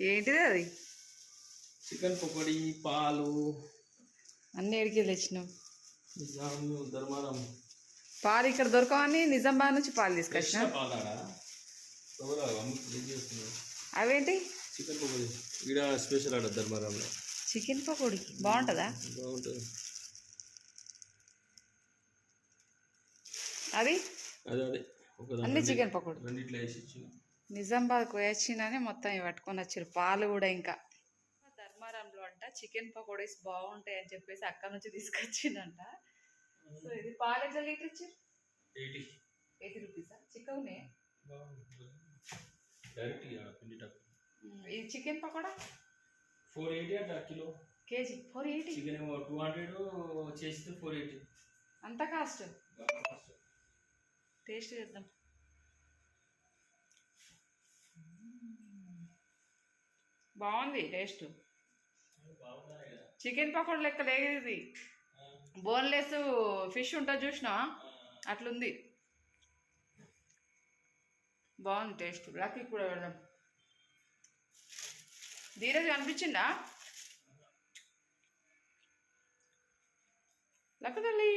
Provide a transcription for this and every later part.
ఏంటిది అది? చికెన్ పకోడీ పాలు. అన్ని ఎడికి తెచ్చినావు. ధర్మారం. పాలు ఇక్కడ దొరకవని నిజామాబాద్ నుంచి పాలు తీసుకొచ్చిన? అవేంటి? చికెన్ పకోడీ. ఈడ స్పెషల్ ఆడ ధర్మారంలో. చికెన్ పకోడీ. బాగుంటుందా? బాగుంటుంది. అది? అదే అదే. అన్ని చికెన్ పకోడీ. రెండిట్లో వేసి నిజామాబాద్కు మొత్తం ఇవి పట్టుకొని వచ్చారు. పాలు కూడా ఇంకా. ధర్మారంలో అంట చికెన్ పకోడీస్ బాగుంటాయి అని చెప్పేసి అక్కడ నుంచి తీసుకొచ్చిందంట. సో ఇది పాలు ఎట్లా లీటర్ ఇచ్చారు? ఎయిటీ. ఎయిటీ రూపీసా? చికెన్? ఇది చికెన్ పకోడా? ఫోర్ ఎయిటీ అట్లా kilo. KG. Four eighty? Chicken ఏమో టూ హండ్రెడ్ చేస్తే ఫోర్ ఎయిటీ. అంత కాస్ట్. టేస్ట్ చేద్దాం. బాగుంది టేస్ట్. చికెన్ పకోడా లెక్క లేదు ఇది. బోన్లెస్ ఫిష్ ఉంటుంది చూసినా? అట్లుంది. బాగుంది టేస్ట్. లక్కీ కూడా వెళ్దాం ధీరజ్ కనిపించిందా? లక్క తల్లి.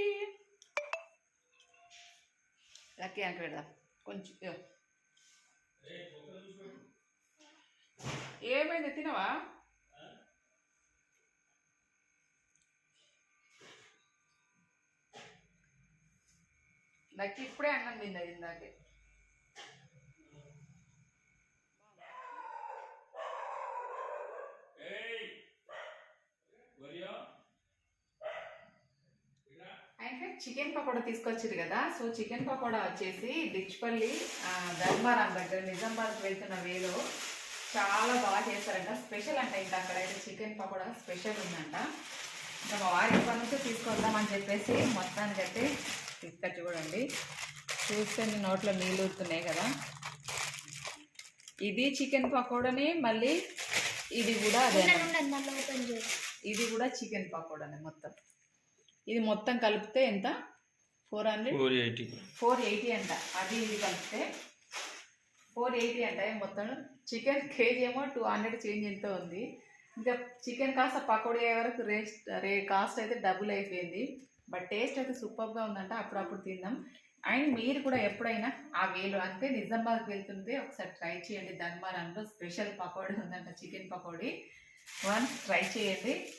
లక్కీ వెనక పెడదాం. కొంచెం ఏమైంది? తినవా? లక్కీ ఇప్పుడే అన్నం తిన్నది ఇందాకే అయితే చికెన్ పకోడా తీసుకొచ్చారు కదా సో చికెన్ పకోడా వచ్చేసి డిచ్పల్లి ఆ, ధర్మారం దగ్గర నిజామాబాద్ వెళ్తున్న వేలో చాలా బాగా చేస్తారంట. స్పెషల్ అంట ఇంకా అక్కడైతే చికెన్ పకోడా స్పెషల్ ఉందంట. ఇంకా మా వారి ఎప్పటి నుంచో తీసుకొద్దామని చెప్పేసి మొత్తానికైతే తీసుకొచ్చి చూడండి. చూస్తే నోట్లో నీళ్ళు ఊరుతున్నాయి కదా. ఇది చికెన్ పకోడాని మళ్ళీ ఇది కూడా అదే ఇది కూడా చికెన్ పకోడానే మొత్తం. ఇది మొత్తం కలిపితే ఎంత? Four hundred four eighty four eighty అంట. అది ఇది కలిపితే ఫోర్ ఎయిటీ అంట. మొత్తం? చికెన్ కేజీ ఏమో టూ హండ్రెడ్ చేంజ్ ఎంతో ఉంది. ఇంకా చికెన్ కాస్త పకోడీ అయ్యే వరకు రేస్ట్ రే కాస్ట్ అయితే డబుల్ అయిపోయింది. బట్ టేస్ట్ అయితే సూపర్గా ఉందంట. అప్పుడప్పుడు తిందాం. అండ్ మీరు కూడా ఎప్పుడైనా ఆ వేలు అంటే నిజామాబాద్కి వెళ్తుంటే ఒకసారి ట్రై చేయండి. ధర్మారంలో స్పెషల్ పకోడీ ఉందంట చికెన్ పకోడీ. వన్ ట్రై చేయండి.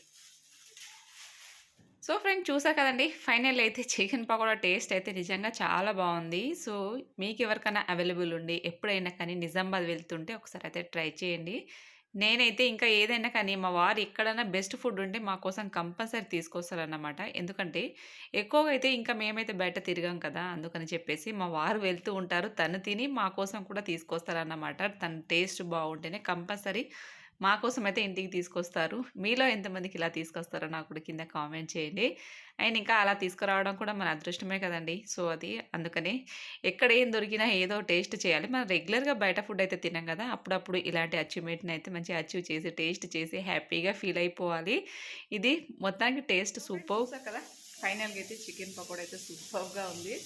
సో ఫ్రెండ్ చూసా కదండి ఫైనల్ అయితే చికెన్ పకోడా టేస్ట్ అయితే నిజంగా చాలా బాగుంది. సో మీకు ఎవరికైనా అవైలబుల్ ఉండి ఎప్పుడైనా కానీ నిజామాబాద్ వెళ్తుంటే ఒకసారి అయితే ట్రై చేయండి. నేనైతే ఇంకా ఏదైనా కానీ మా వారు ఎక్కడైనా బెస్ట్ ఫుడ్ ఉంటే మా కోసం కంపల్సరీ తీసుకొస్తారన్నమాట. ఎందుకంటే ఎక్కువగా అయితే ఇంకా మేమైతే బయట తిరిగాం కదా అందుకని చెప్పేసి మా వారు వెళ్తూ ఉంటారు తను తిని మా కోసం కూడా తీసుకొస్తారన్నమాట. తన టేస్ట్ బాగుంటేనే కంపల్సరీ మా కోసం అయితే ఇంటికి తీసుకొస్తారు. మీలో ఎంతమందికి ఇలా తీసుకొస్తారో నాకు కూడా కింద కామెంట్ చేయండి. అండ్ ఇంకా అలా తీసుకురావడం కూడా మన అదృష్టమే కదండి. సో అది అందుకని ఎక్కడ ఏం దొరికినా ఏదో టేస్ట్ చేయాలి. మనం రెగ్యులర్గా బయట ఫుడ్ అయితే తినాం కదా. అప్పుడప్పుడు ఇలాంటి అచీవ్మెంట్ని అయితే మంచిగా అచీవ్ చేసి టేస్ట్ చేసి హ్యాపీగా ఫీల్ అయిపోవాలి. ఇది మొత్తానికి టేస్ట్ సూపర్. కదా? ఫైనల్గా అయితే చికెన్ పకోడా అయితే సూపర్గా ఉంది.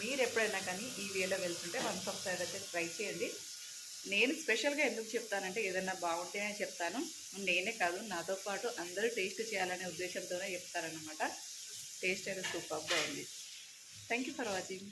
మీరు ఎప్పుడైనా కానీ ఈ వేలో వెళ్తుంటే వన్ ఆఫ్ సైడ్ అయితే ట్రై చేయండి. నేను స్పెషల్గా ఎందుకు చెప్తానంటే ఏదన్నా బాగుంటే అని చెప్తాను. నేనే కాదు నాతో పాటు అందరూ టేస్ట్ చేయాలనే ఉద్దేశంతోనే చెప్తారనమాట టేస్ట్ అయితే సూపర్గా ఉంది. Thank you for watching.